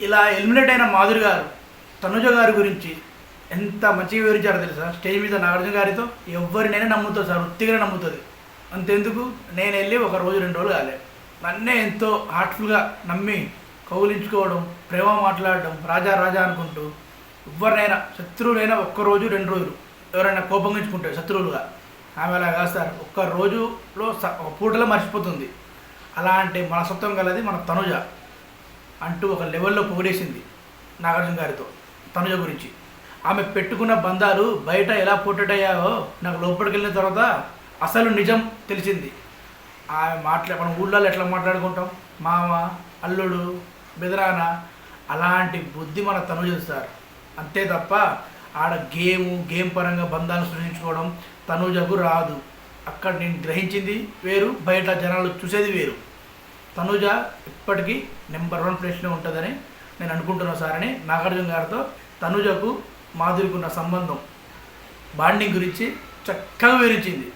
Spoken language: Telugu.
ఇలా ఎలిమినేట్ అయిన మాధురి గారు తనుజ గారి గురించి ఎంత మంచిగా వివరించారో తెలుసా? స్టేజ్ మీద నాగార్జున గారితో ఎవరినైనా నమ్ముతుంది సార్ వృత్తిగానే నమ్ముతుంది. అంతెందుకు? నేను వెళ్ళి ఒక రోజు రెండు రోజులు కాలే. నన్నే ఎంతో హార్ట్ఫుల్గా నమ్మి కౌలించుకోవడం ప్రేమ మాట్లాడడం రాజా రాజా అనుకుంటూ ఎవరినైనా శత్రువులైనా ఒక్క రోజు రెండు రోజులు ఎవరైనా కోపంగించుకుంటారు శత్రువులుగా. ఆమె అలా కాదు సార్ ఒక్క రోజులో స- ఒక పూటలో మర్చిపోతుంది. అలాంటి మనసత్వం గలది మన తనుజ. అంటూ ఒక లెవెల్లో పొగిడేసింది నాగార్జున గారితో తనుజ గురించి. ఆమె పెట్టుకున్న బంధాలు బయట ఎలా పోర్ట్రేట్ అయ్యాయో నాకు లోపలికి వెళ్ళిన తర్వాత అసలు నిజం తెలిసింది. ఆమె మాట్లా మనం ఊళ్ళో ఎట్లా మాట్లాడుకుంటాం? మామ అల్లుడు బెదరాన? అలాంటి బుద్ధి మన తనుజ సార్. అంతే తప్ప ఆడ గేము గేమ్ పరంగా బంధాలు సృష్టించుకోవడం తనుజకు రాదు. అక్కడ నేను గ్రహించింది వేరు బయట జనాలు చూసేది వేరు. తనుజ ఇప్పటికీ నెంబర్ వన్ ప్లేస్లో ఉంటుందని నేను అనుకుంటున్నా సార్ అని నాగార్జున గారితో తనుజకు మాధురికి ఉన్న సంబంధం బాండింగ్ గురించి చక్కగా వివరించింది.